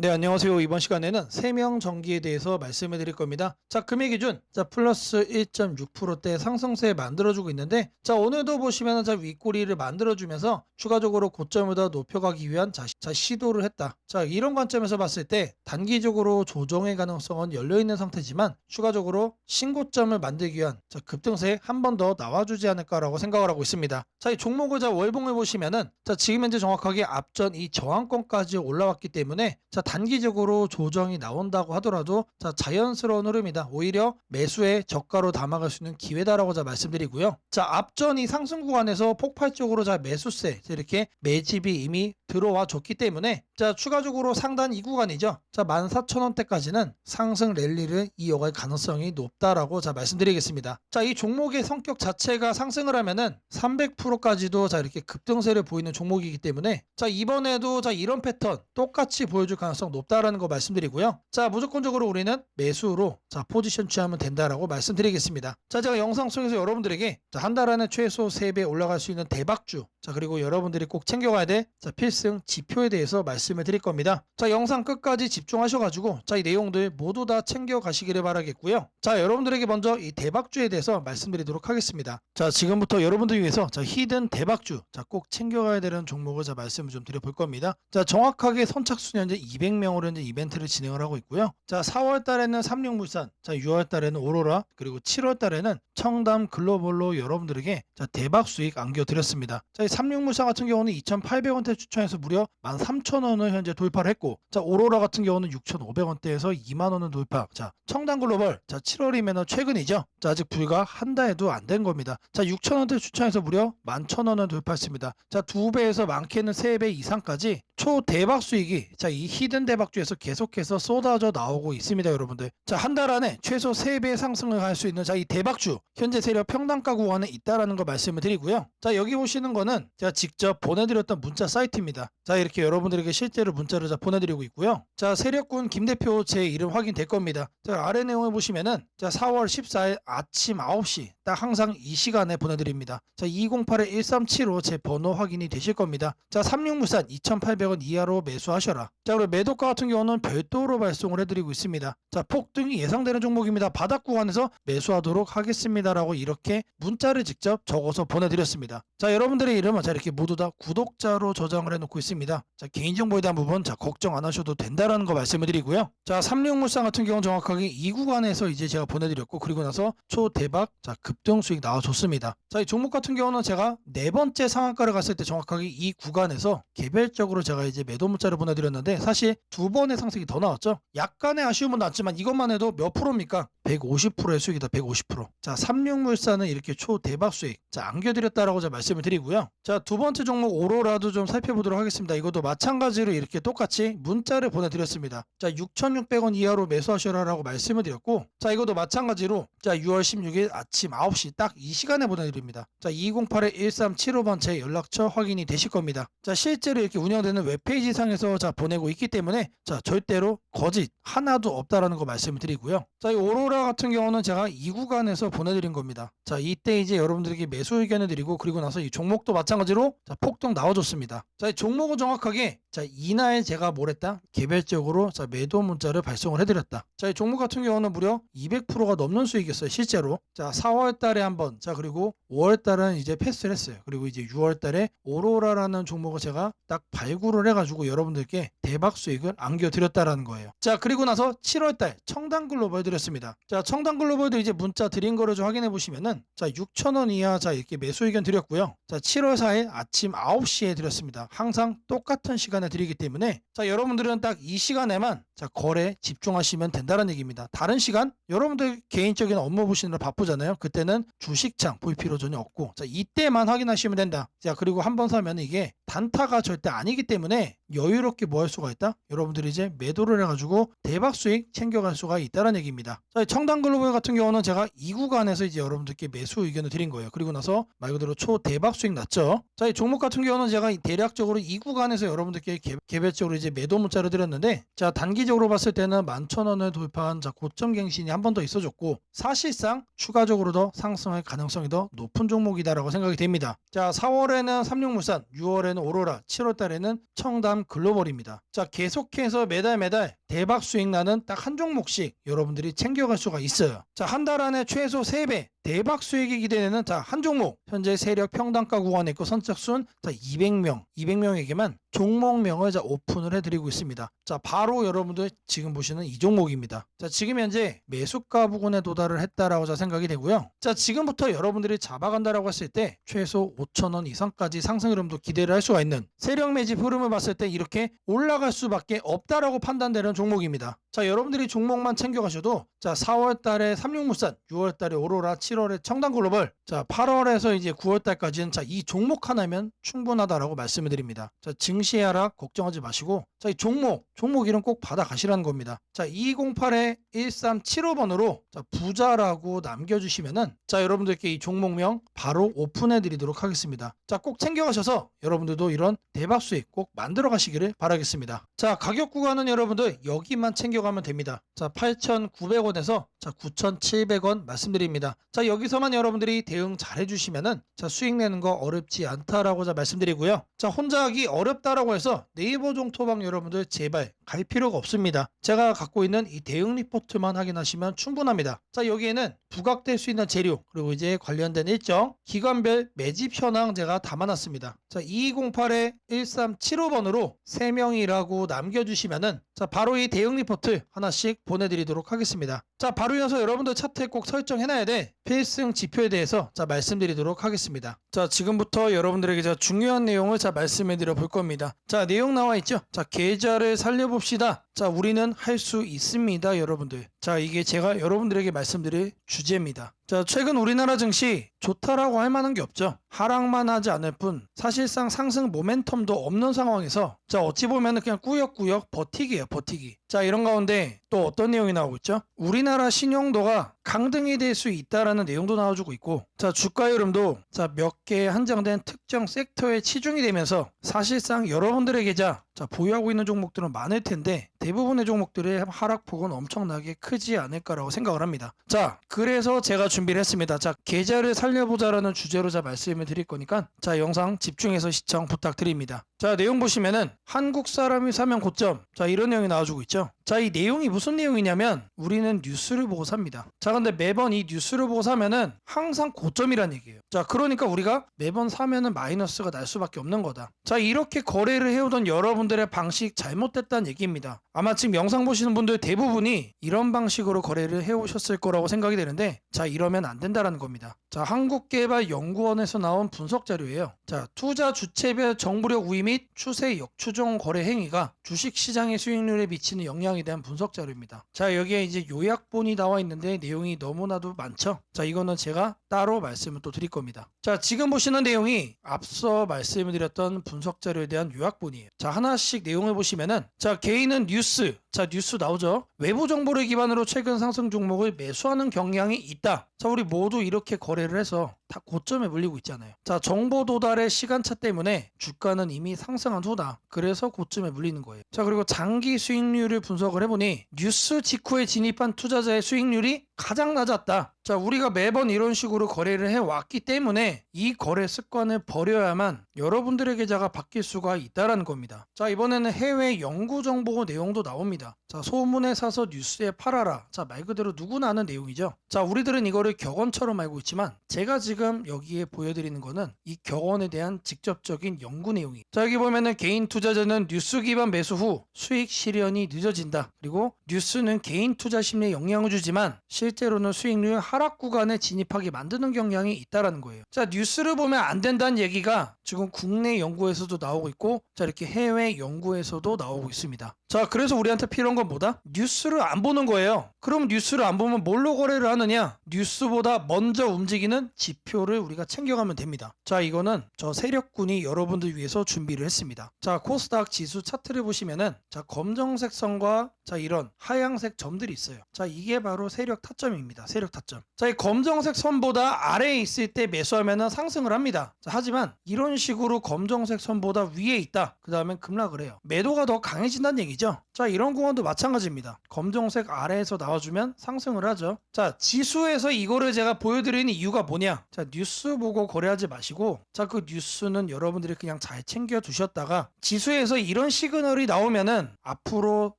네, 안녕하세요. 이번 시간에는 세명 전기에 대해서 말씀해 드릴 겁니다. 자, 금일 기준, 자, 플러스 1.6%대 상승세 만들어주고 있는데, 자, 오늘도 보시면은 자, 윗꼬리를 만들어주면서 추가적으로 고점을 더 높여가기 위한 자, 자, 시도를 했다. 자, 이런 관점에서 봤을 때, 단기적으로 조정의 가능성은 열려있는 상태지만, 추가적으로 신고점을 만들기 위한 자, 급등세 한 번 더 나와주지 않을까라고 생각을 하고 있습니다. 자, 이 종목을 자, 월봉을 보시면은, 자, 지금 현재 정확하게 앞전 이 저항권까지 올라왔기 때문에, 자, 단기적으로 조정이 나온다고 하더라도 자, 자연스러운 흐름이다. 오히려 매수에 저가로 담아갈 수 있는 기회다라고 자 말씀드리고요. 자, 앞전 이 상승 구간에서 폭발적으로 자 매수세 이렇게 매집이 이미 들어와 줬기 때문에 자, 추가적으로 상단 이 구간이죠. 자, 14,000원대까지는 상승 랠리를 이어갈 가능성이 높다라고 자 말씀드리겠습니다. 자, 이 종목의 성격 자체가 상승을 하면은 300%까지도 자 이렇게 급등세를 보이는 종목이기 때문에 자, 이번에도 자 이런 패턴 똑같이 보여줄 가능성 높다라는 거 말씀드리고요. 자, 무조건적으로 우리는 매수로 자, 포지션 취하면 된다라고 말씀드리겠습니다. 자, 제가 영상 속에서 여러분들에게 자, 한 달 안에 최소 3배 올라갈 수 있는 대박주 자, 그리고 여러분들이 꼭 챙겨가야 돼. 자, 필승 지표에 대해서 말씀을 드릴 겁니다. 자, 영상 끝까지 집중하셔 가지고 자, 이 내용들 모두 다 챙겨 가시기를 바라겠고요. 자, 여러분들에게 먼저 이 대박주에 대해서 말씀드리도록 하겠습니다. 자, 지금부터 여러분들 위해서 자, 히든 대박주 자, 꼭 챙겨가야 되는 종목을 자, 말씀을 좀 드려 볼 겁니다. 자, 정확하게 선착순 현재 200명으로 현재 이벤트를 진행을 하고 있고요. 자, 4월 달에는 삼육물산, 자, 6월 달에는 오로라, 그리고 7월 달에는 청담 글로벌로 여러분들에게 자, 대박 수익 안겨드렸습니다. 자, 이 삼육물산 같은 경우는 2,800원대 추천해서 무려 13,000원을 현재 돌파를 했고, 자, 오로라 같은 경우는 6,500원대에서 2만 원을 돌파. 자, 청담 글로벌, 자, 7월이면 최근이죠. 자, 아직 불과 한 달도 안 된 겁니다. 자, 6,000원대 추천해서 무려 11,000원을 돌파했습니다. 자, 두 배에서 많게는 세 배 이상까지 초 대박 수익이 자, 이 히든 대박주에서 계속해서 쏟아져 나오고 있습니다, 여러분들. 자, 한 달 안에 최소 3배 상승을 할 수 있는 자, 이 대박주 현재 세력 평단가 구간에 있다라는 거 말씀을 드리고요. 자, 여기 보시는 거는 제가 직접 보내드렸던 문자 사이트입니다. 자, 이렇게 여러분들에게 실제로 문자를 자, 보내드리고 있고요. 자, 세력군 김 대표 제 이름 확인될 겁니다. 자, 아래 내용을 보시면은 자, 4월 14일 아침 9시 딱 항상 이 시간에 보내드립니다. 자, 208-1375 제 번호 확인이 되실 겁니다. 자, 36물산 2,800원 이하로 매수하셔라. 자, 그리고 매 도가 같은 경우는 별도로 발송을 해드리고 있습니다. 자, 폭등이 예상되는 종목입니다. 바닥 구간에서 매수하도록 하겠습니다라고 이렇게 문자를 직접 적어서 보내드렸습니다. 자, 여러분들의 이름은 자 이렇게 모두 다 구독자로 저장을 해놓고 있습니다. 자, 개인정보에 대한 부분 자 걱정 안 하셔도 된다라는 거 말씀을 드리고요. 자, 삼룡물산 같은 경우는 정확하게 이 구간에서 이제 제가 보내드렸고 그리고 나서 초대박 자 급등 수익 나와줬습니다. 자, 이 종목 같은 경우는 제가 네 번째 상한가를 갔을 때 정확하게 이 구간에서 개별적으로 제가 이제 매도 문자를 보내드렸는데 사실 두 번의 상승이 더 나왔죠. 약간의 아쉬움은 났지만 이것만 해도 몇 프로입니까? 150%의 수익이다. 150%. 자, 삼육물산은 이렇게 초대박 수익. 자, 안겨드렸다라고 제가 말씀을 드리고요. 자, 두 번째 종목 오로라도 좀 살펴보도록 하겠습니다. 이것도 마찬가지로 이렇게 똑같이 문자를 보내드렸습니다. 자, 6,600원 이하로 매수하셔라라고 말씀을 드렸고, 자, 이것도 마찬가지로 자, 6월 16일 아침 9시 딱 이 시간에 보내드립니다. 자, 208-1375번 제 연락처 확인이 되실 겁니다. 자, 실제로 이렇게 운영되는 웹페이지 상에서 자, 보내고 있기 때문에 자, 절대로 거짓 하나도 없다라는 거 말씀을 드리고요. 자, 이 오로라 같은 경우는 제가 이 구간에서 보내드린 겁니다. 자, 이때 이제 여러분들에게 매수 의견을 드리고 그리고 나서 이 종목도 마찬가지로 자, 폭등 나와줬습니다. 자, 이 종목은 정확하게 자, 이날 제가 뭘 했다? 개별적으로 자, 매도 문자를 발송을 해드렸다. 자, 이 종목 같은 경우는 무려 200%가 넘는 수익이었어요, 실제로. 자, 4월 달에 한 번, 자, 그리고 5월 달은 이제 패스를 했어요. 그리고 이제 6월 달에 오로라라는 종목을 제가 딱 발굴을 해가지고 여러분들께 대박 수익을 안겨드렸다라는 거예요. 자, 그리고 나서 7월 달 청담 글로벌 드렸습니다. 자, 청담 글로벌도 이제 문자 드린 거를 좀 확인해 보시면은 자, 6,000원 이하 자, 이렇게 매수 의견 드렸고요. 자, 7월 4일 아침 9시에 드렸습니다. 항상 똑같은 시간에 드리기 때문에 자, 여러분들은 딱 이 시간에만 자, 거래 집중하시면 된다는 얘기입니다. 다른 시간 여러분들 개인적인 업무 보시느라 바쁘잖아요. 그때는 주식창 볼 필요 전혀 없고 자, 이때만 확인하시면 된다. 자, 그리고 한 번 사면 이게 단타가 절대 아니기 때문에 여유롭게 뭐 할 수가 있다? 여러분들이 이제 매도를 해가지고 대박 수익 챙겨갈 수가 있다는 얘기입니다. 자, 청담 글로벌 같은 경우는 제가 이 구간에서 이제 여러분들께 매수 의견을 드린 거예요. 그리고 나서 말 그대로 초 대박 수익 났죠. 자, 이 종목 같은 경우는 제가 대략적으로 이 구간에서 여러분들께 개, 개별적으로 이제 매도 문자를 드렸는데 자, 단기적으로 봤을 때는 11,000원을 돌파한 자, 고점 갱신이 한 번 더 있어졌고 사실상 추가적으로 더 상승할 가능성이 더 높은 종목이다라고 생각이 됩니다. 자, 4월에는 삼육물산, 6월에는 6월달에는 오로라, 7월달에는 청담 글로벌입니다. 자, 계속해서 매달 매달 대박 수익 나는 딱 한 종목씩 여러분들이 챙겨갈 수가 있어요. 자, 한 달 안에 최소 3배 대박 수익이 기대되는 자, 한 종목. 현재 세력 평단가 구간에 있고 선착순 자, 200명, 200명에게만 종목명을 자, 오픈을 해드리고 있습니다. 자, 바로 여러분들 지금 보시는 이 종목입니다. 자, 지금 현재 매수가 부근에 도달을 했다라고 자 생각이 되고요. 자, 지금부터 여러분들이 잡아간다라고 했을 때 최소 5천원 이상까지 상승 흐름도 기대를 할 수가 있는 세력 매집 흐름을 봤을 때 이렇게 올라갈 수밖에 없다라고 판단되는 종목입니다. 자, 여러분들이 종목만 챙겨가셔도 자, 4월 달에 삼육물산, 6월 달에 오로라, 7월에 청담 글로벌, 자, 8월에서 이제 9월 달까지는 자, 이 종목 하나면 충분하다라고 말씀을 드립니다. 자, 증시 하락 걱정하지 마시고 자, 이 종목, 종목 이름 꼭 받아 가시라는 겁니다. 자, 208에 1375번으로 자, 부자라고 남겨 주시면은 자, 여러분들께 이 종목명 바로 오픈해 드리도록 하겠습니다. 자, 꼭 챙겨 가셔서 여러분들도 이런 대박 수익 꼭 만들어 가시기를 바라겠습니다. 자, 가격 구간은 여러분들 여기만 챙겨 가면 됩니다. 자, 8,900원에서 자, 9,700원 말씀드립니다. 자, 여기서만 여러분들이 대응 잘 해주시면은 자, 수익 내는 거 어렵지 않다라고 자 말씀드리고요. 자, 혼자 하기 어렵다라고 해서 네이버 종토방 여러분들 제발 갈 필요가 없습니다. 제가 갖고 있는 이 대응 리포트만 확인하시면 충분합니다. 자, 여기에는 부각될 수 있는 재료 그리고 이제 관련된 일정 기관별 매집 현황 제가 담아놨습니다. 자, 2208에 1375번으로 3명이라고 남겨주시면은 자, 바로 이 대응 리포트 하나씩 보내드리도록 하겠습니다. 자, 바로 이어서 여러분들 차트에 꼭 설정해놔야 돼 필승 지표에 대해서 자 말씀드리도록 하겠습니다. 자, 지금부터 여러분들에게 자 중요한 내용을 자 말씀해드려 볼 겁니다. 자, 내용 나와 있죠? 자, 계좌를 살려 봅시다. 자, 우리는 할 수 있습니다, 여러분들. 자, 이게 제가 여러분들에게 말씀드릴 주제입니다. 자, 최근 우리나라 증시 좋다라고 할 만한 게 없죠. 하락만 하지 않을 뿐 사실상 상승 모멘텀도 없는 상황에서 자, 어찌 보면 그냥 꾸역꾸역 버티기예요, 버티기. 자, 이런 가운데 또 어떤 내용이 나오고 있죠? 우리나라 신용도가 강등이 될 수 있다라는 내용도 나와주고 있고 자 주가 흐름도 자 몇 개 한정된 특정 섹터에 치중이 되면서 사실상 여러분들의 계좌 자 보유하고 있는 종목들은 많을 텐데 대부분의 종목들의 하락폭은 엄청나게 크지 않을까라고 생각을 합니다. 자 그래서 제가 준비를 했습니다. 자 계좌를 살려보자라는 주제로 자 말씀을 드릴 거니까 자 영상 집중해서 시청 부탁드립니다. 자 내용 보시면은 한국 사람이 사면 고점 자 이런 내용이 나와주고 있죠. 자 이 내용이 무슨 내용이냐면 우리는 뉴스를 보고 삽니다. 자 근데 매번 이 뉴스를 보고 사면은 항상 고점이란 얘기예요. 자 그러니까 우리가 매번 사면은 마이너스가 날 수밖에 없는 거다. 자 이렇게 거래를 해오던 여러분들의 방식 잘못됐다는 얘기입니다. 아마 지금 영상 보시는 분들 대부분이 이런 방 식으로 거래를 해오셨을 거라고 생각이 되는데 자 이러면 안 된다라는 겁니다. 자 한국개발연구원에서 나온 분석 자료예요. 자 투자 주체별 정보력 우위 및 추세 역추종 거래 행위가 주식 시장의 수익률에 미치는 영향에 대한 분석 자료입니다. 자 여기에 이제 요약본이 나와 있는데 내용이 너무나도 많죠. 자 이거는 제가 따로 말씀을 또 드릴 겁니다. 자 지금 보시는 내용이 앞서 말씀을 드렸던 분석 자료에 대한 요약본이에요. 자 하나씩 내용을 보시면은 자 개인은 뉴스 자 뉴스 나오죠. 외부 정보를 기반으로 최근 상승 종목을 매수하는 경향이 있다. 자 우리 모두 이렇게 거래 를 해서 다 고점에 물리고 있잖아요. 자 정보 도달의 시간차 때문에 주가는 이미 상승한 후다. 그래서 고점에 물리는 거예요. 자 그리고 장기 수익률을 분석을 해보니 뉴스 직후에 진입한 투자자의 수익률이 가장 낮았다. 자 우리가 매번 이런 식으로 거래를 해왔기 때문에 이 거래 습관을 버려야만 여러분들의 계좌가 바뀔 수가 있다라는 겁니다. 자 이번에는 해외 연구 정보 내용도 나옵니다. 자 소문에 사서 뉴스에 팔아라. 자 말 그대로 누구나 아는 내용이죠. 자 우리들은 이거를 격언처럼 알고 있지만 제가 지금 여기에 보여드리는 거는 이 격언에 대한 직접적인 연구 내용이. 자 여기 보면은 개인 투자자는 뉴스 기반 매수 후 수익 실현이 늦어진다. 그리고 뉴스는 개인 투자 심리에 영향을 주지만 실제로는 수익률 하락 구간에 진입하게 만드는 경향이 있다라는 거예요. 자 뉴스를 보면 안 된다는 얘기가 지금 국내 연구에서도 나오고 있고 자 이렇게 해외 연구에서도 나오고 있습니다. 자 그래서 우리한테 필요한 건 뭐다? 뉴스를 안 보는 거예요. 그럼 뉴스를 안 보면 뭘로 거래를 하느냐? 뉴스보다 먼저 움직이는 지표를 우리가 챙겨가면 됩니다. 자 이거는 저 세력군이 여러분들 위해서 준비를 했습니다. 자 코스닥 지수 차트를 보시면은 자 검정색 선과 자 이런 하양색 점들이 있어요. 자 이게 바로 세력 타점입니다. 세력 타점. 자 이 검정색 선보다 아래에 있을 때 매수하면은 상승을 합니다. 자, 하지만 이런 식으로 검정색 선보다 위에 있다. 그 다음엔 급락을 해요. 매도가 더 강해진다는 얘기죠. 자 자, 이런 구간도 마찬가지입니다. 검정색 아래에서 나와주면 상승을 하죠. 자, 지수에서 이거를 제가 보여드리는 이유가 뭐냐? 자, 뉴스 보고 거래하지 마시고, 자, 그 뉴스는 여러분들이 그냥 잘 챙겨 두셨다가, 지수에서 이런 시그널이 나오면은 앞으로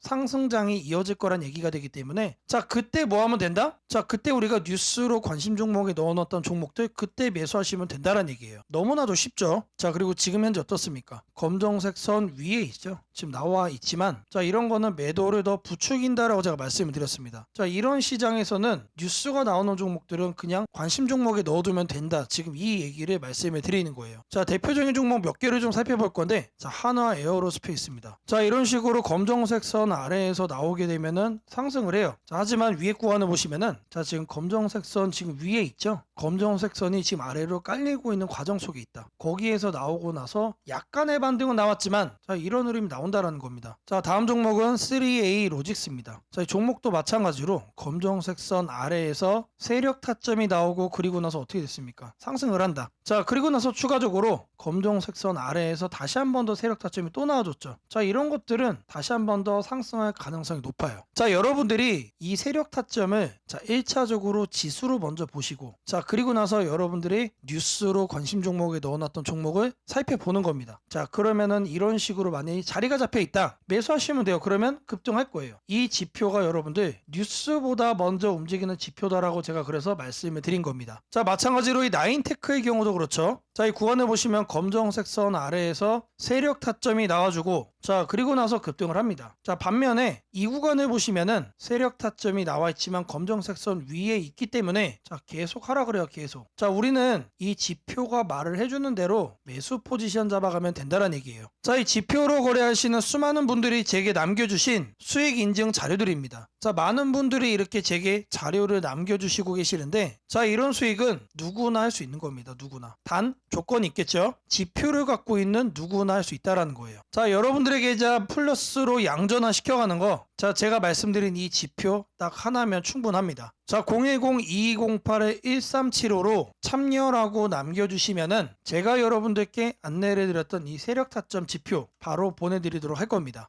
상승장이 이어질 거란 얘기가 되기 때문에, 자, 그때 뭐 하면 된다? 자, 그때 우리가 뉴스로 관심 종목에 넣어놨던 종목들, 그때 매수하시면 된다는 얘기예요. 너무나도 쉽죠? 자, 그리고 지금 현재 어떻습니까? 검정색 선 위에 있죠? 지금 나와 있지만, 자, 이런 거는 매도를 더 부추긴다라고 제가 말씀을 드렸습니다. 자, 이런 시장에서는 뉴스가 나오는 종목들은 그냥 관심 종목에 넣어두면 된다. 지금 이 얘기를 말씀을 드리는 거예요. 자, 대표적인 종목 몇 개를 좀 살펴볼 건데, 자, 한화 에어로스페이스입니다. 자, 이런 식으로 검정색 선 아래에서 나오게 되면은 상승을 해요. 자, 하지만 위에 구간을 보시면은, 자, 지금 검정색 선 지금 위에 있죠? 검정색 선이 지금 아래로 깔리고 있는 과정 속에 있다. 거기에서 나오고 나서 약간의 반등은 나왔지만, 자, 이런 흐름이 나온다라는 겁니다. 자, 다음 종목 은 3A 로직스입니다. 자, 이 종목도 마찬가지로 검정색 선 아래에서 세력 타점이 나오고 그리고 나서 어떻게 됐습니까? 상승을 한다. 자, 그리고 나서 추가적으로 검정색 선 아래에서 다시 한 번 더 세력 타점이 또 나와줬죠. 자, 이런 것들은 다시 한 번 더 상승할 가능성이 높아요. 자, 여러분들이 이 세력 타점을 자, 1차적으로 지수로 먼저 보시고 자, 그리고 나서 여러분들이 뉴스로 관심 종목에 넣어놨던 종목을 살펴보는 겁니다. 자, 그러면은 이런 식으로 만약에 자리가 잡혀 있다. 매수하시면 돼 요. 그러면 급등할 거예요. 이 지표가 여러분들 뉴스보다 먼저 움직이는 지표다라고 제가 그래서 말씀을 드린 겁니다. 자, 마찬가지로 이 나인테크의 경우도 그렇죠. 자, 이 구간을 보시면 검정색 선 아래에서 세력 타점이 나와주고 자, 그리고 나서 급등을 합니다. 자, 반면에 이 구간을 보시면은 세력 타점이 나와 있지만 검정색 선 위에 있기 때문에 자, 계속 하라 그래요, 계속. 자, 우리는 이 지표가 말을 해주는 대로 매수 포지션 잡아가면 된다는 얘기예요. 자, 이 지표로 거래하시는 수많은 분들이 제게 남겨주신 수익 인증 자료들입니다. 자, 많은 분들이 이렇게 제게 자료를 남겨주시고 계시는데, 자, 이런 수익은 누구나 할 수 있는 겁니다. 누구나. 단, 조건이 있겠죠? 지표를 갖고 있는 누구나 할 수 있다라는 거예요. 자, 여러분들의 계좌 플러스로 양전화 시켜가는 거, 자, 제가 말씀드린 이 지표 딱 하나면 충분합니다. 자, 010-2208-1375로 참여라고 남겨주시면은 제가 여러분들께 안내를 드렸던 이 세력 타점 지표 바로 보내드리도록 할 겁니다.